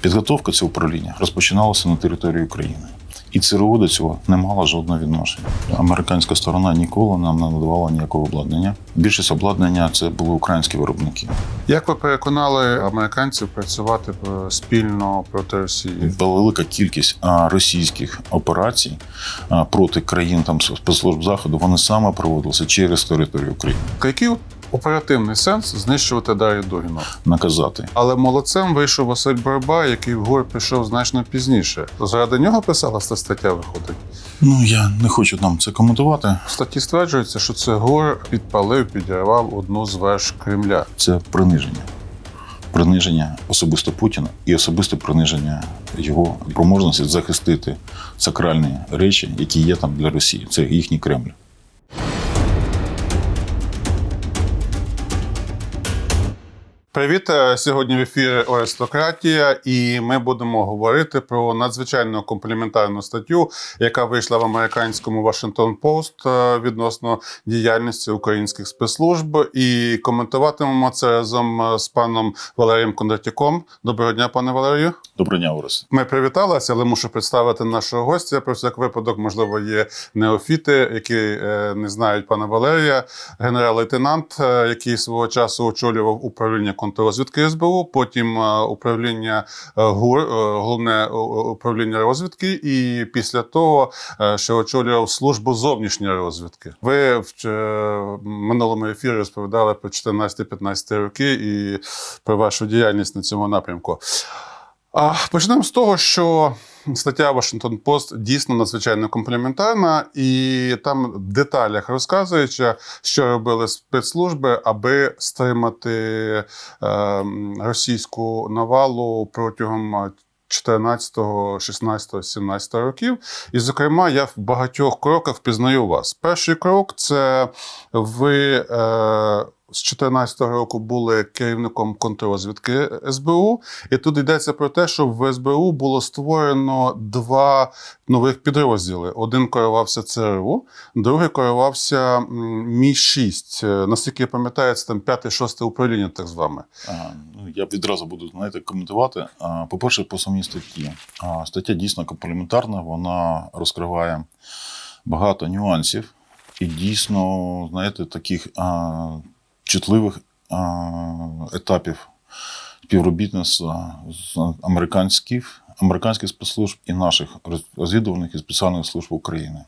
Підготовка цього управління розпочиналася на території України. І ЦРУ до цього не мала жодного відношення. Американська сторона ніколи нам не надавала ніякого обладнання. Більшість обладнання це були українські виробники. Як ви переконали американців працювати спільно проти Росії? Велика кількість російських операцій проти країн там спецслужб заходу. Вони саме проводилися через територію України. Який оперативний сенс знищувати Дар'ю Дугіну? Наказати Але молодцем вийшов Василь Барба, який в ГУР прийшов значно пізніше. Заради нього писалася ця стаття, виходить. ну я не хочу нам це коментувати. В статті стверджується, що це ГУР підпалив, підірвав одну з веж Кремля. Це приниження. Приниження особисто Путіна і особисте приниження його спроможності захистити сакральні речі, які є там для Росії. Це їхній Кремль. Привіт! Е, Сьогодні в ефірі Аристократія, і ми будемо говорити про надзвичайно компліментарну статтю, яка вийшла в американському Washington Post е, відносно діяльності українських спецслужб. І коментуватимемо це разом е, з паном Валерієм Кондратюком. Доброго дня, пане Валерію. Доброго дня, Орес. Ми привіталися, але мушу представити нашого гостя. Про всяк випадок, можливо, є неофіти, які не знають пана Валерія, генерал-лейтенант, який свого часу очолював управління контррозвідки СБУ, потім е, управління е, ГУР, е, головне управління розвідки, і після того ще очолював службу зовнішньої розвідки. Ви в минулому ефірі розповідали про 14-15 роки і про вашу діяльність на цьому напрямку. Почнемо з того, що стаття Washington Post дійсно надзвичайно компліментарна, і там в деталях розказуючи, що робили спецслужби, аби стримати е, російську навалу протягом. 14, 16, 17 років. І, зокрема, я в багатьох кроках впізнаю вас. Перший крок це ви е, з 14 року були керівником контррозвідки СБУ. І тут йдеться про те, що в СБУ було створено два нових підрозділи. Один керувався ЦРУ, другий керувався Мі 6 Е, Наскільки я пам'ятаю, це там 5-6 управління, так з вами. Ну, я відразу буду знаєте, коментувати. По-перше, по самій статті. Стаття дійсно комплементарна, вона розкриває багато нюансів і дійсно, знаєте, таких а, чутливих етапів співробітництва з американських, американських спецслужб і наших розвідувальних і спеціальних служб України.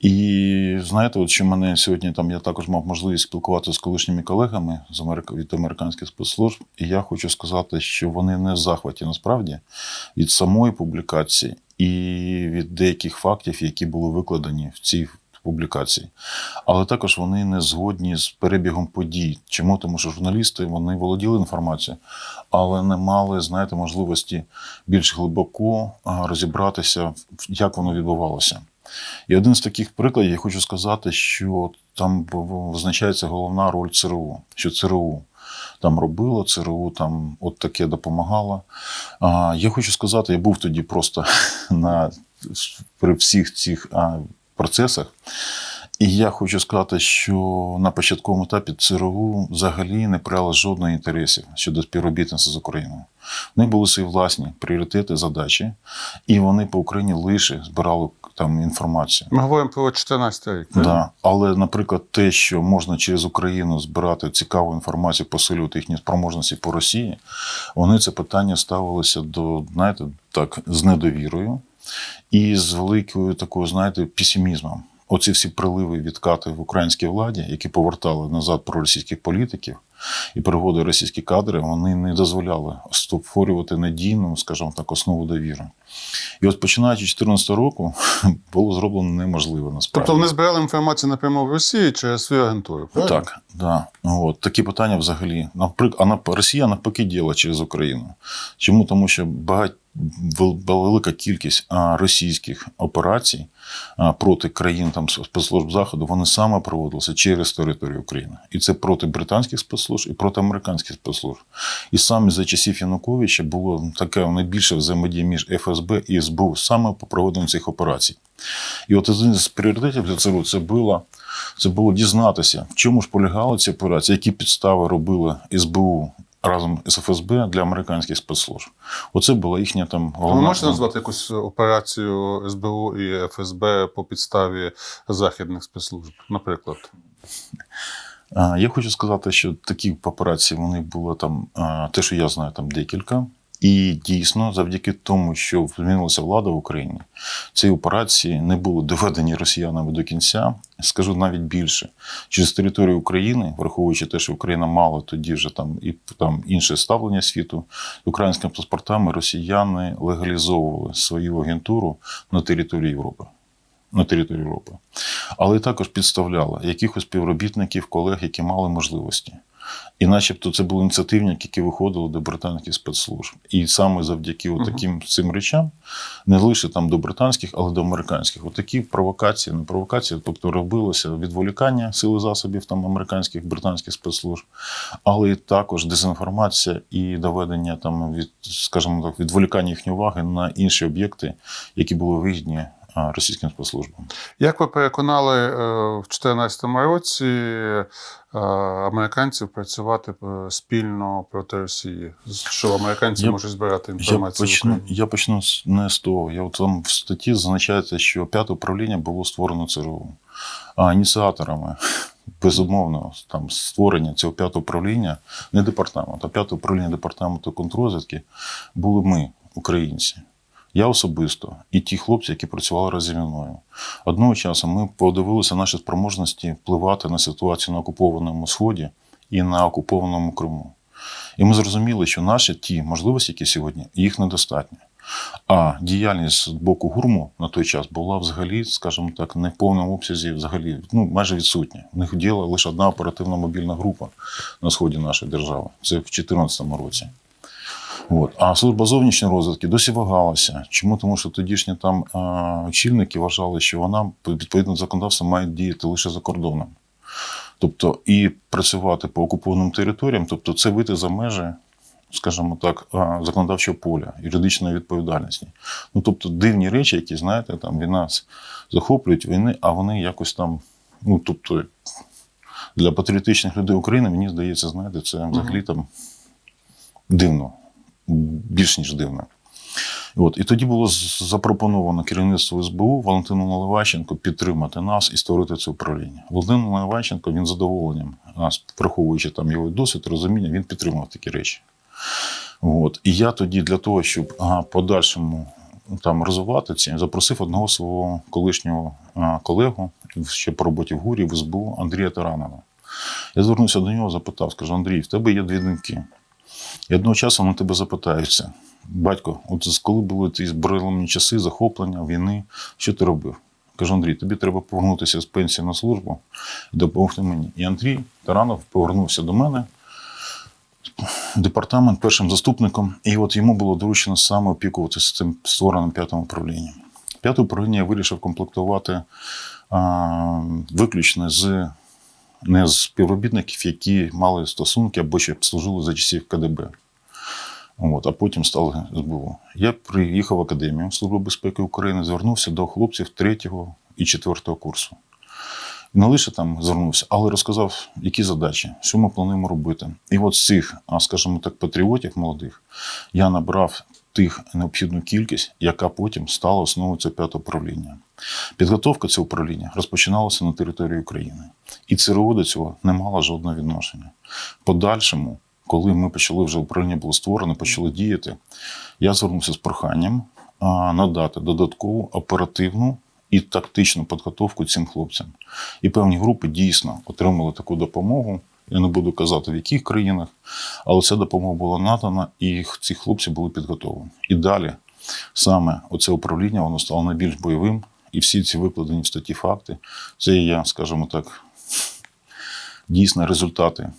І знаєте, от що мене сьогодні там я також мав можливість спілкуватися з колишніми колегами з Америка від американських спецслужб, і я хочу сказати, що вони не в захваті насправді від самої публікації і від деяких фактів, які були викладені в цій публікації. Але також вони не згодні з перебігом подій. Чому? Тому що журналісти вони володіли інформацією, але не мали, знаєте, можливості більш глибоко розібратися, як воно відбувалося. І один з таких прикладів я хочу сказати, що там визначається головна роль ЦРУ, що ЦРУ там робило, ЦРУ там от таке допомагало. А, я хочу сказати, я був тоді просто на, при всіх цих а, процесах. І я хочу сказати, що на початковому етапі ЦРУ взагалі не проявило жодного інтересів щодо співробітництва з Україною. В них були свої власні пріоритети, задачі, і вони по Україні лише збирали там інформацію. Ми говоримо про 14 рік. так? Да. Але, наприклад, те, що можна через Україну збирати цікаву інформацію, посилювати їхні спроможності по Росії, вони це питання ставилися до, знаєте, так, з недовірою і з великою такою, знаєте, песимізмом. Оці всі приливи відкати в українській владі, які повертали назад проросійських політиків і переводили російські кадри, вони не дозволяли створювати надійну, скажімо так, основу довіри. І от починаючи з 2014 року було зроблено неможливе насправді. Тобто вони збирали інформацію напряму в Росії через свою агентуру. правильно? Так, да. От такі питання взагалі. Наприклад, а Росія навпаки діла через Україну. Чому? Тому що багать велика кількість російських операцій проти країн там спецслужб заходу, вони саме проводилися через територію України. І це проти британських спецслужб і проти американських спецслужб. І саме за часів Януковича було таке найбільше взаємодія між ФСБ і СБУ саме по проведенню цих операцій. І от один з пріоритетів для ЦРУ це було, це було дізнатися, в чому ж полягали ці операції, які підстави робили СБУ разом з ФСБ для американських спецслужб. Оце була їхня там Ви головна. можете назвати якусь операцію СБУ і ФСБ по підставі західних спецслужб, наприклад? Я хочу сказати, що такі операції вони були там, те, що я знаю, там декілька. І дійсно, завдяки тому, що змінилася влада в Україні, ці операції не були доведені росіянами до кінця. Скажу навіть більше, через територію України, враховуючи те, що Україна мала тоді вже там і там інше ставлення світу, українськими паспортами росіяни легалізовували свою агентуру на території Європи. На території Європи. Але також підставляла якихось співробітників, колег, які мали можливості. І начебто це були ініціативники, які виходили до британських спецслужб. І саме завдяки Мгм. таким цим речам, не лише там до британських, але до американських. Отакі провокації, не провокації, тобто робилося відволікання сили засобів там американських, британських спецслужб, але і також дезінформація і доведення там від, скажімо так, відволікання їхньої уваги на інші об'єкти, які були вигідні російським спецслужбам. Як ви переконали е, в 2014 році е, американців працювати е, спільно проти Росії? Що американці Я- можуть збирати інформацію? в почну, я почну з- не з того. Я от там в статті зазначається, що п'яте управління було створено ЦРУ. А ініціаторами, безумовно, там створення цього п'ятого управління, не департамент, а п'яте управління департаменту контррозвідки були ми, українці. Я особисто і ті хлопці, які працювали разом зі мною. Одного часу ми подивилися наші спроможності впливати на ситуацію на окупованому сході і на окупованому Криму. І ми зрозуміли, що наші ті можливості, які сьогодні, їх недостатньо. А діяльність з боку гурму на той час була взагалі, скажімо так, не в повному обсязі, взагалі ну, майже відсутня. У них діяла лише одна оперативна мобільна група на сході нашої держави. Це в 2014 році. От. А служба зовнішньої розвідки досі вагалася. Чому? Тому що тодішні там а, очільники вважали, що вона відповідно до законодавства має діяти лише за кордоном. Тобто і працювати по окупованим територіям, тобто це вийти за межі, скажімо так, законодавчого поля, юридичної відповідальності. Ну тобто дивні речі, які, знаєте, там від нас захоплюють війни, а вони якось там, ну тобто. Для патріотичних людей України, мені здається, знаєте, це взагалі там дивно, більш ніж дивно. От, і тоді було запропоновано керівництву СБУ Валентину Наливайченко підтримати нас і створити це управління. Валентин Наливайченко він задоволенням, нас, враховуючи там його досвід, розуміння, він підтримав такі речі. От. І я тоді для того, щоб а, подальшому там розвивати ці, запросив одного свого колишнього а, колегу ще по роботі в ГУРі в СБУ Андрія Таранова. Я звернувся до нього, запитав, скажу, Андрій, в тебе є дві доньки. І одного часу вони тебе запитаються: батько, от коли були ті збройні часи, захоплення, війни, що ти робив? Кажу, Андрій, тобі треба повернутися з пенсії на службу і допомогти мені. І Андрій Таранов повернувся до мене департамент першим заступником, і от йому було доручено саме опікуватися цим створеним п'ятим управлінням. П'яте управління я вирішив комплектувати а, виключно з не з співробітників, які мали стосунки або ще служили за часів КДБ. От, а потім стали СБУ. Я приїхав в Академію Служби безпеки України, звернувся до хлопців третього і четвертого курсу. Не лише там звернувся, але розказав, які задачі, що ми плануємо робити. І от з цих, скажімо так, патріотів молодих я набрав тих необхідну кількість, яка потім стала основою цього п'ятого управління. Підготовка цього управління розпочиналася на території України. І ЦРУ до цього не мало жодного відношення. Подальшому, коли ми почали вже управління було створено, почали діяти, я звернувся з проханням надати додаткову оперативну і тактичну підготовку цим хлопцям. І певні групи дійсно отримали таку допомогу. Я не буду казати, в яких країнах, але ця допомога була надана, і ці хлопці були підготовлені. І далі саме оце управління воно стало найбільш бойовим, і всі ці викладені в статті факти, це є, скажімо так, дійсно результати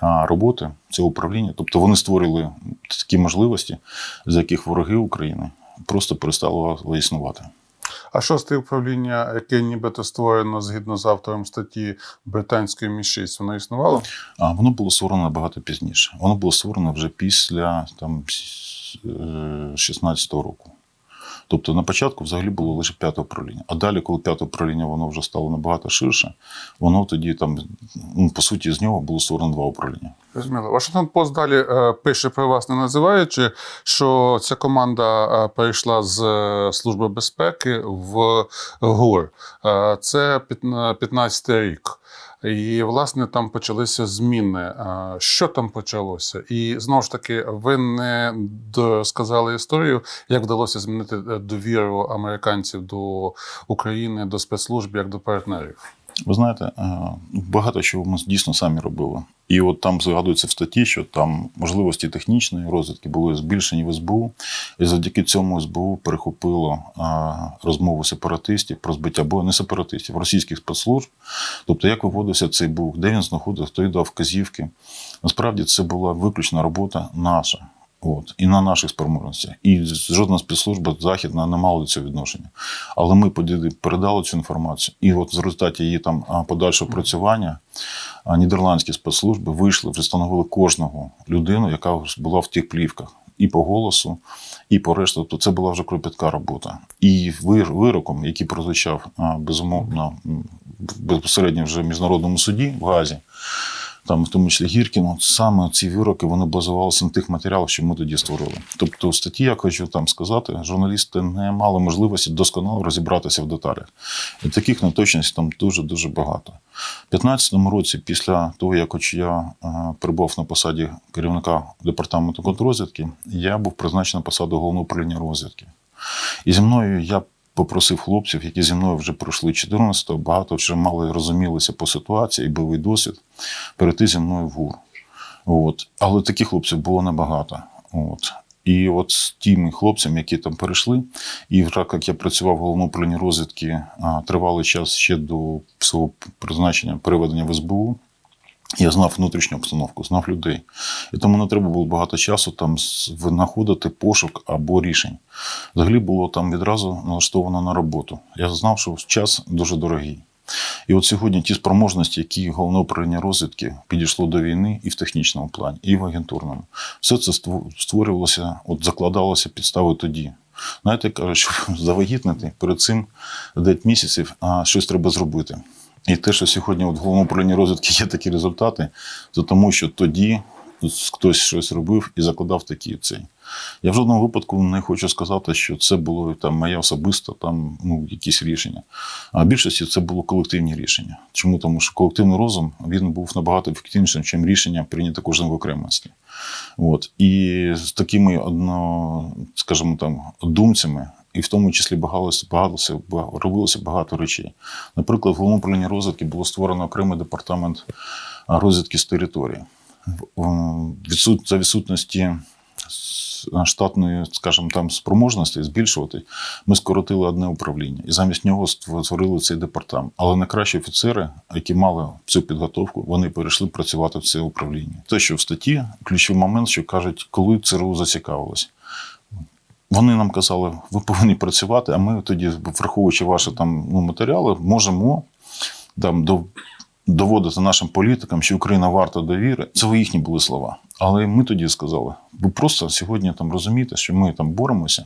роботи цього управління. Тобто вони створили такі можливості, за яких вороги України просто перестали існувати. А шосте управління, яке нібито створено згідно з автором статті британської Мі-6, воно існувало? А воно було створено набагато пізніше. Воно було створено вже після там, 16-го року. Тобто на початку взагалі було лише п'яте управління. А далі, коли п'яте управління воно вже стало набагато ширше, воно тоді там, ну, по суті, з нього було створено два управління. Зрозуміло. Вашингтон Пост далі е, пише про вас, не називаючи, що ця команда е, перейшла з е, Служби безпеки в ГУР. Це 15 рік. І, власне, там почалися зміни. Що там почалося? І знову ж таки, ви не сказали історію, як вдалося змінити е, довіру американців до України, до спецслужб, як до партнерів. Ви знаєте, е, багато чого ми дійсно самі робили. І от там згадується в статті, що там можливості технічної розвідки були збільшені в СБУ, і завдяки цьому СБУ перехопило а, розмову сепаратистів про збиття бою, не сепаратистів, російських спецслужб. Тобто, як виводився цей бух, де він знаходився, хто й дав вказівки. Насправді це була виключна робота наша. От, і на наших спроможностях. І жодна спецслужба західна не мала до цього відношення. Але ми передали цю інформацію. І от в результаті її там подальшого працювання нідерландські спецслужби вийшли, встановили кожного людину, яка була в тих плівках. І по голосу, і по решту. Тобто це була вже кропітка робота. І вир- вироком, який прозвучав безумовно безпосередньо вже в міжнародному суді в Газі, там, в тому числі Гіркіну, саме ці вироки вони базувалися на тих матеріалах, що ми тоді створили. Тобто, в статті, я хочу там сказати, журналісти не мали можливості досконало розібратися в деталях. І таких неточностей там дуже дуже багато. У 2015 році, після того, як хоч я е, перебував на посаді керівника департаменту контррозвідки, я був призначений на посаду головного управління розвідки. І зі мною я попросив хлопців, які зі мною вже пройшли 14-го, багато вже мали розумілися по ситуації і бойовий досвід, перейти зі мною в ГУР. От. Але таких хлопців було небагато. От. І от з тими хлопцями, які там перейшли, і так як я працював в головному управлінні розвідки тривалий час ще до свого призначення переведення в СБУ, я знав внутрішню обстановку, знав людей. І тому не треба було багато часу там знаходити пошук або рішень. Взагалі було там відразу налаштовано на роботу. Я знав, що час дуже дорогий. І от сьогодні ті спроможності, які головне управління розвідки підійшло до війни і в технічному плані, і в агентурному, все це ство- створювалося, от закладалося підстави тоді. Знаєте, кажуть, що завагітнити перед цим 9 місяців, а щось треба зробити. І те, що сьогодні в головному управлінні розвідки є такі результати, це тому, що тоді хтось щось робив і закладав такі цей. Я в жодному випадку не хочу сказати, що це було там моє особисте там, ну, якісь рішення. А в більшості це було колективні рішення. Чому? Тому що колективний розум він був набагато ефективнішим, ніж рішення прийняте кожним в окремості. От. І з такими одно, скажімо там, думцями, і в тому числі багалося, багалося, ба- робилося багато речей. Наприклад, в головному управлінні розвідки було створено окремий департамент розвідки з території. Відсут, за відсутності штатної, скажімо, там спроможності збільшувати, ми скоротили одне управління і замість нього створили цей департамент. Але найкращі офіцери, які мали цю підготовку, вони перейшли працювати в це управління. Те, що в статті ключовий момент, що кажуть, коли ЦРУ зацікавилось. Вони нам казали, ви повинні працювати, а ми тоді, враховуючи ваші там ну, матеріали, можемо там до, доводити нашим політикам, що Україна варта довіри. Це їхні були слова. Але ми тоді сказали: ви просто сьогодні там розумієте, що ми там боремося,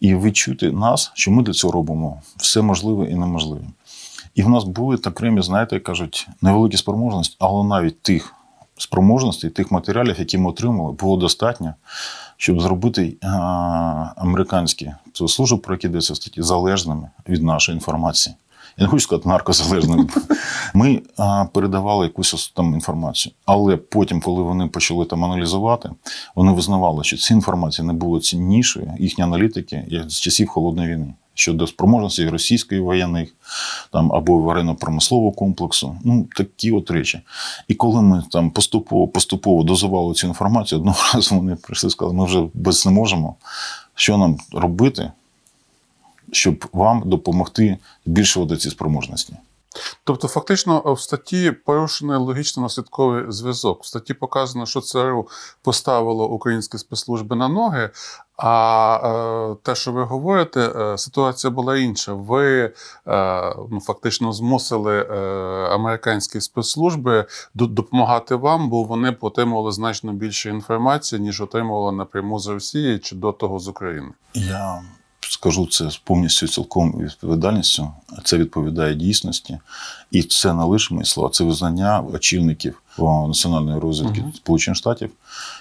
і чуєте нас, що ми для цього робимо все можливе і неможливе. І в нас були окремі, знаєте, як кажуть, невеликі спроможності, але навіть тих спроможностей, тих матеріалів, які ми отримали, було достатньо, щоб зробити а, американські служби, про які йдеться в статті, залежними від нашої інформації. Я не хочу сказати наркозалежними. Ми а, передавали якусь там інформацію. Але потім, коли вони почали там аналізувати, вони визнавали, що ця інформація не була ціннішою, їхні аналітики як з часів холодної війни. Щодо спроможності російської воєнних там або воєнно-промислового комплексу, ну такі от речі. І коли ми там поступово поступово дозували цю інформацію, одного разу вони прийшли і сказали, ми вже без не можемо. Що нам робити, щоб вам допомогти збільшувати ці спроможності? Тобто, фактично, в статті порушений логічно-наслідковий зв'язок. В статті показано, що ЦРУ поставило українські спецслужби на ноги. А е, те, що ви говорите, е, ситуація була інша. Ви е, ну, фактично змусили е, американські спецслужби допомагати вам, бо вони отримували значно більше інформації, ніж отримували напряму з Росії чи до того з України. Я скажу це з повністю цілком відповідальністю. Це відповідає дійсності, і це не лише мої слова, це визнання очільників національної розвідки Мгм. Сполучених Штатів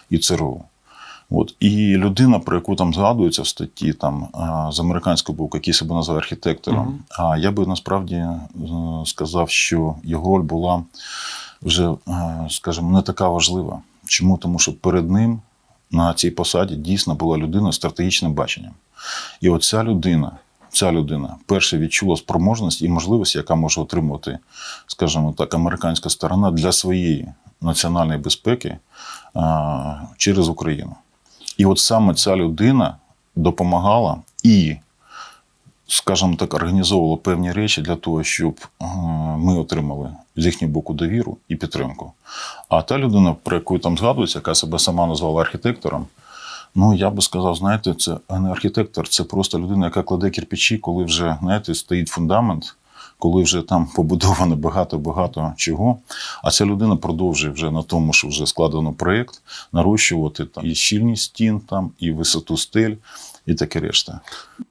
і ЦРУ. От. І людина, про яку там згадується в статті, там з американського боку, який себе назвав архітектором. Мгм. А я би насправді е, сказав, що його роль була вже, е, скажімо, не така важлива. Чому? Тому що перед ним на цій посаді дійсно була людина з стратегічним баченням. І оця людина, ця людина перше відчула спроможність і можливість, яка може отримувати, скажімо так, американська сторона для своєї національної безпеки а, через Україну. І от саме ця людина допомагала і, скажімо так, організовувала певні речі для того, щоб ми отримали з їхнього боку довіру і підтримку. А та людина, про яку там згадується, яка себе сама назвала архітектором, ну я би сказав, знаєте, це не архітектор, це просто людина, яка кладе кирпичі, коли вже знаєте, стоїть фундамент. Коли вже там побудовано багато-багато чого, а ця людина продовжує вже на тому, що вже складено проєкт, нарощувати там і щільність стін, там, і висоту стель, і таке решта.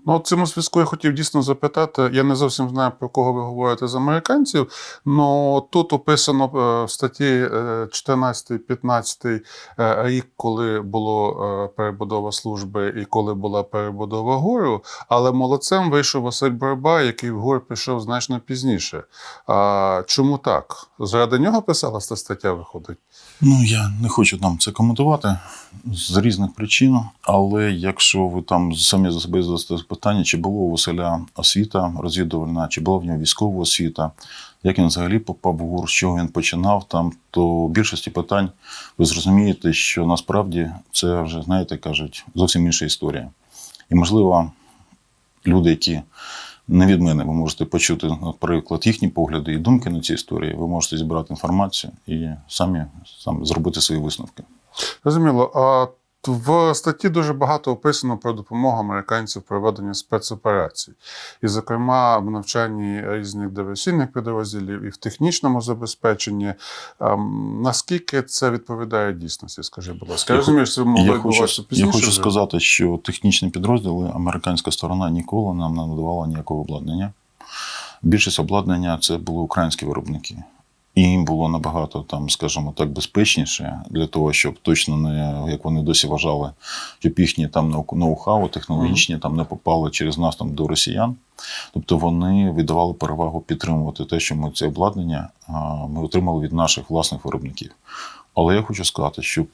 Ну, в цьому зв'язку я хотів дійсно запитати. Я не зовсім знаю, про кого ви говорите з американців. але тут описано е, в статті 14-15 рік, коли було е, перебудова служби і коли була перебудова гору. Але молодцем вийшов Василь Барба, який в гор пішов значно пізніше. А чому так? Заради нього писалася стаття виходить? Ну, я не хочу там це коментувати з різних причин, але якщо ви там самі за себе задасте питання, чи було у Василя освіта розвідувальна, чи була в нього військова освіта, як він взагалі попав в ГУР, з чого він починав там, то в більшості питань ви зрозумієте, що насправді це вже, знаєте, кажуть, зовсім інша історія. І, можливо, люди, які не від мене, ви можете почути, наприклад, їхні погляди і думки на ці історії. Ви можете зібрати інформацію і самі, самі зробити свої висновки. Зрозуміло. А в статті дуже багато описано про допомогу американців в проведенні спецоперацій, і, зокрема, в навчанні різних диверсійних підрозділів і в технічному забезпеченні. Ем, наскільки це відповідає дійсності? Скажи, будь ласка, я Я розумію, що це могло Я відбуватися хочу, пізніше. я хочу сказати, що технічні підрозділи американська сторона ніколи нам не надавала ніякого обладнання. Більшість обладнання це були українські виробники. І їм було набагато там, скажімо так, безпечніше для того, щоб точно не як вони досі вважали, щоб їхні там ноу-хау технологічні там не попали через нас там до росіян. Тобто вони віддавали перевагу підтримувати те, що ми це обладнання а, ми отримали від наших власних виробників. Але я хочу сказати, що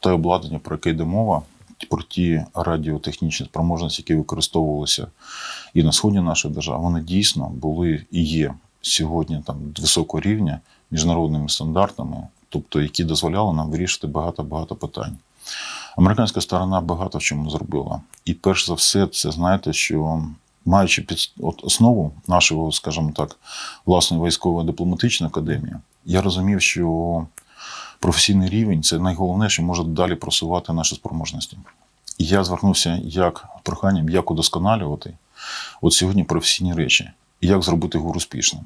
те обладнання, про яке йде мова, про ті радіотехнічні спроможності, які використовувалися і на сході нашої держави, вони дійсно були і є сьогодні там високого рівня міжнародними стандартами, тобто які дозволяли нам вирішити багато-багато питань. Американська сторона багато в чому зробила. І перш за все, це знаєте, що маючи під от основу нашого, скажімо так, власної військової дипломатичної академії, я розумів, що професійний рівень це найголовніше, що може далі просувати наші спроможності. І я звернувся як проханням, як удосконалювати от сьогодні професійні речі, як зробити ГУР успішним.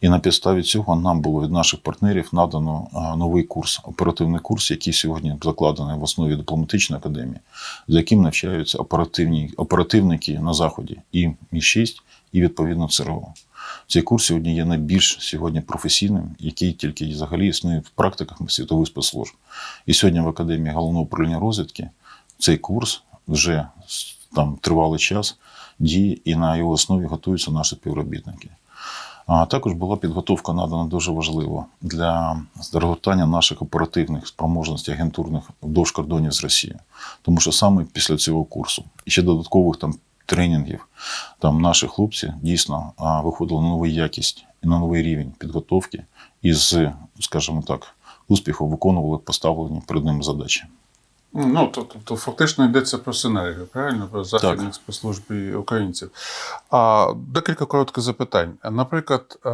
І на підставі цього нам було від наших партнерів надано новий курс, оперативний курс, який сьогодні закладений в основі дипломатичної академії, за яким навчаються оперативні, оперативники на заході і Мі-6, і відповідно ЦРУ. Цей курс сьогодні є найбільш сьогодні професійним, який тільки взагалі існує в практиках світових спецслужб. І сьогодні в Академії головного управління розвідки цей курс вже там тривалий час діє, і на його основі готуються наші співробітники. А також була підготовка надана дуже важлива для згортання наших оперативних спроможностей агентурних вдовж кордонів з Росією. Тому що саме після цього курсу і ще додаткових там тренінгів, там наші хлопці дійсно виходили на нову якість і на новий рівень підготовки і з, скажімо так, успіхом виконували поставлені перед ними задачі. Ну, то, то, то фактично йдеться про синергію, правильно? Про західних спецслужб і українців. А декілька коротких запитань. Наприклад, е,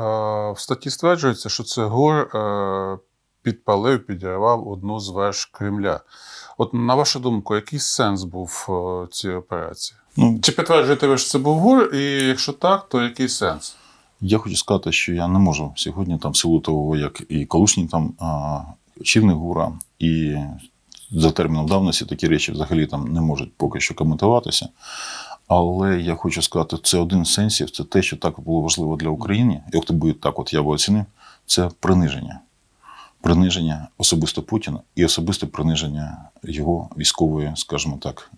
в статті стверджується, що це гор е, підпалив, підірвав одну з веж Кремля. От на вашу думку, який сенс був е, цієї операції? Ну, Чи підтверджуєте ви, що це був гор? І якщо так, то який сенс? Я хочу сказати, що я не можу сьогодні там в силу того, як і колишній там а, очільник ГУРа, і за терміном давності такі речі взагалі там не можуть поки що коментуватися. Але я хочу сказати, це один з сенсів, це те, що так було важливо для України, як то буде так, от я би оцінив, це приниження. Приниження особисто Путіна і особисте приниження його військової, скажімо так,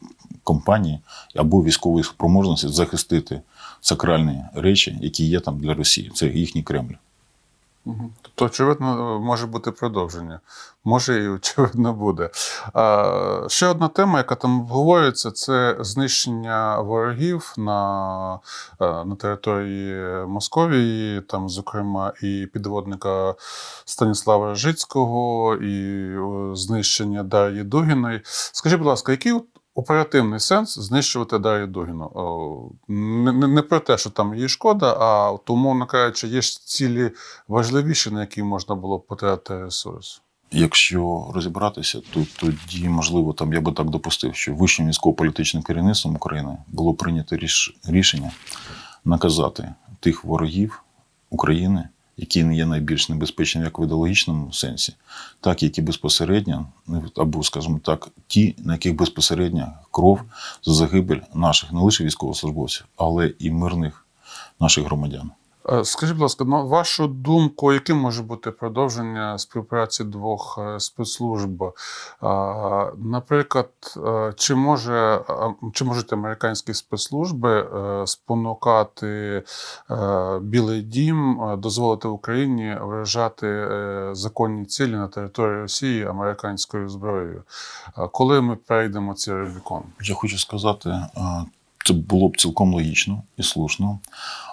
компанії або військової спроможності захистити сакральні речі, які є там для Росії. Це їхній Кремль. Тобто, очевидно, може бути продовження. Може, і очевидно буде. А, ще одна тема, яка там обговорюється, це знищення ворогів на, е, на території Московії, там, зокрема, і підводника Станіслава Жицького, і знищення Дар'ї Дугіної. Скажіть, будь ласка, от оперативний сенс знищувати Дар'ю Дугіну? Не, не, не про те, що там їй шкода, а умовно кажучи, є ж цілі важливіші, на які можна було б потратити ресурс. Якщо розібратися, то тоді, можливо, там я би так допустив, що вищим військово-політичним керівництвом України було прийнято ріш- рішення наказати тих ворогів України, які не є найбільш небезпечними як в ідеологічному сенсі, так які безпосередньо, ну, або, скажімо так, ті, на яких безпосередньо кров за загибель наших не лише військовослужбовців, але і мирних наших громадян. Е, Скажіть, будь ласка, на вашу думку, яким може бути продовження співпраці двох е, спецслужб? Е, Наприклад, чи, може, чи можуть американські спецслужби спонукати Білий Дім дозволити Україні виражати законні цілі на території Росії американською зброєю? Коли ми перейдемо цей Рубікон? Я хочу сказати, це було б цілком логічно і слушно,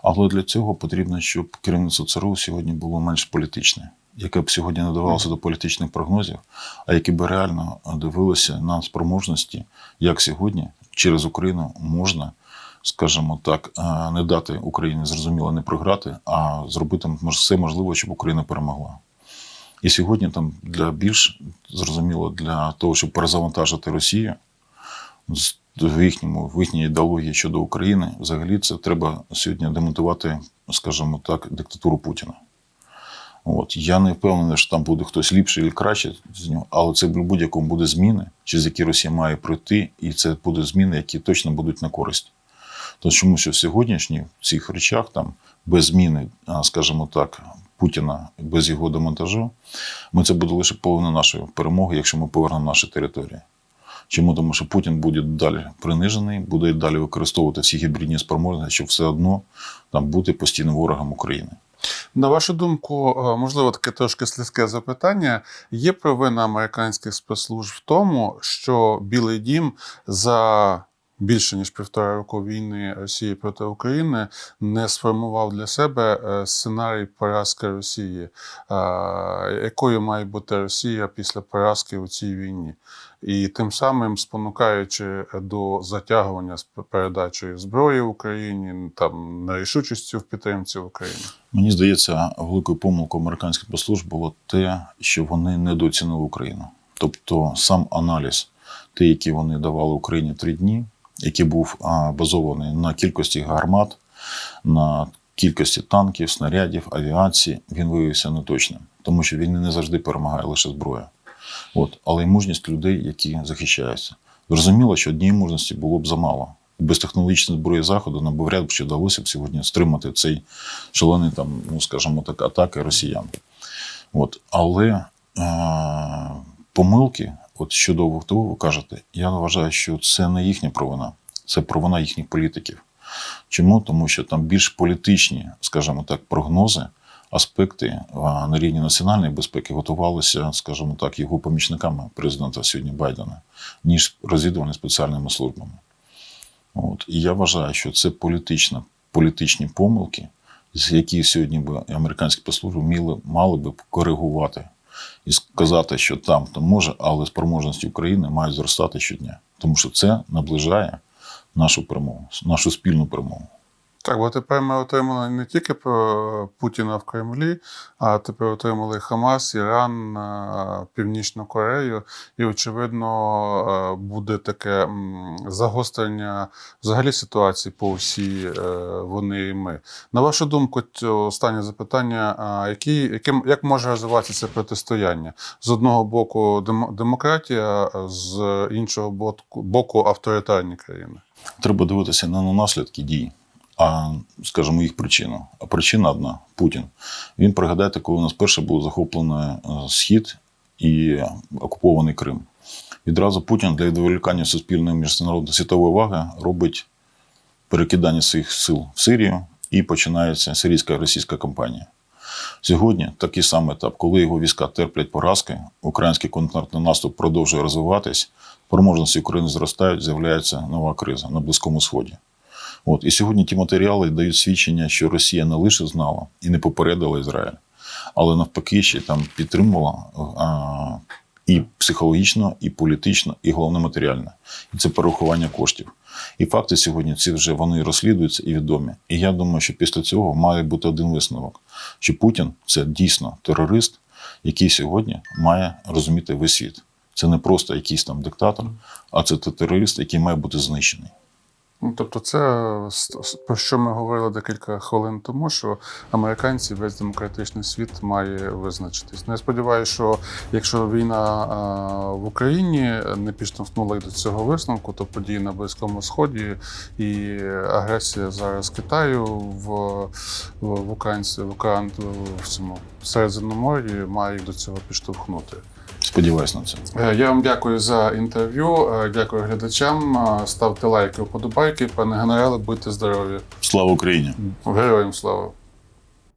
але для цього потрібно, щоб керівництво ЦРУ сьогодні було менш політичне, яке б сьогодні не давалося до політичних прогнозів, а яке б реально дивилося на спроможності, як сьогодні через Україну можна, скажімо так, не дати Україні зрозуміло не програти, а зробити все можливе, щоб Україна перемогла. І сьогодні там для більш зрозуміло для того, щоб перезавантажити Росію в їхньому в їхній ідеології щодо України, взагалі це треба сьогодні демонтувати, скажімо так, диктатуру Путіна. От я не впевнений, що там буде хтось ліпший і краще з нього, але це в будь-якому буде зміни, через які Росія має пройти, і це будуть зміни, які точно будуть на користь. То чому що в сьогоднішніх цих речах там без зміни, скажімо так, Путіна, без його демонтажу, ми це буде лише половина нашої перемоги, якщо ми повернемо наші території. Чому? Тому що Путін буде далі принижений, буде далі використовувати всі гібридні спроможності, щоб все одно там бути постійним ворогом України. На вашу думку, е, можливо, таке трошки слідке запитання. Є провина американських спецслужб в тому, що Білий Дім за більше ніж півтора року війни Росії проти України не сформував для себе е, сценарій поразки Росії, е, якою має бути Росія після поразки у цій війні, і тим самим спонукаючи до затягування з передачею зброї Україні, там нерішучістю в підтримці України. Мені здається, великою помилкою американських послужб було те, що вони недооцінили Україну. Тобто сам аналіз, той, який вони давали Україні три дні, який був базований на кількості гармат, на кількості танків, снарядів, авіації, він виявився неточним, тому що війни не завжди перемагає лише зброя. От, але й мужність людей, які захищаються. Зрозуміло, що однієї мужності було б замало. Без технологічної зброї заходу нам би вряд б вдалося б сьогодні стримати цей шалений там, ну скажімо так, атаки росіян. От. Але е- помилки, от щодо того, ви кажете, я вважаю, що це не їхня провина, це провина їхніх політиків. Чому? Тому що там більш політичні, скажімо так, прогнози, аспекти на рівні національної безпеки готувалися, скажімо так, його помічниками президента сьогодні Байдена, ніж розвідувані спеціальними службами. От. І я вважаю, що це політична, політичні помилки, з які сьогодні би американські послужби мали, мали би коригувати і сказати, що там то може, але спроможності України мають зростати щодня. Тому що це наближає нашу перемогу, нашу спільну перемогу. Так, бо тепер ми отримали не тільки про Путіна в Кремлі, а тепер отримали Хамас, Іран, е, Північну Корею. І, очевидно, е, буде таке загострення взагалі ситуації по всій е, вони і ми. На вашу думку, останнє запитання: які, яким, як може розвиватися це протистояння? З одного боку демо- демократія, з іншого боку авторитарні країни. Треба дивитися на наслідки дій, а, скажімо, їх причину. А причина одна Путін. Він пригадайте, коли у нас перше був захоплений е, Схід і окупований Крим. Відразу Путін для відволікання суспільної міжнародної світової уваги робить перекидання своїх сил в Сирію і починається сирійська російська кампанія. Сьогодні такий самий етап, коли його війська терплять поразки, український контрнаступний наступ продовжує розвиватись, спроможності України зростають, з'являється нова криза на Близькому Сході. От. І сьогодні ті матеріали дають свідчення, що Росія не лише знала і не попередила Ізраїль, але навпаки ще там підтримувала а, і психологічно, і політично, і головне матеріально. І це перерахування коштів. І факти сьогодні ці вже вони розслідуються і відомі. І я думаю, що після цього має бути один висновок: що Путін це дійсно терорист, який сьогодні має розуміти весь світ. Це не просто якийсь там диктатор, а це терорист, який має бути знищений. Ну, тобто, це с- про що ми говорили декілька хвилин тому, що американці весь демократичний світ має визначитись. Ну, я сподіваюся, що якщо війна в Україні не підштовхнула їх до цього висновку, то події на Близькому Сході і агресія зараз Китаю в, в, в українці в, Укран- в цьому Середземномор'ї має їх до цього підштовхнути. Сподіваюсь на це. Е, Я вам дякую за інтерв'ю. е, Дякую глядачам. Е, Ставте лайки, вподобайки. Пане генерале, будьте здорові. Слава Україні! Героям слава!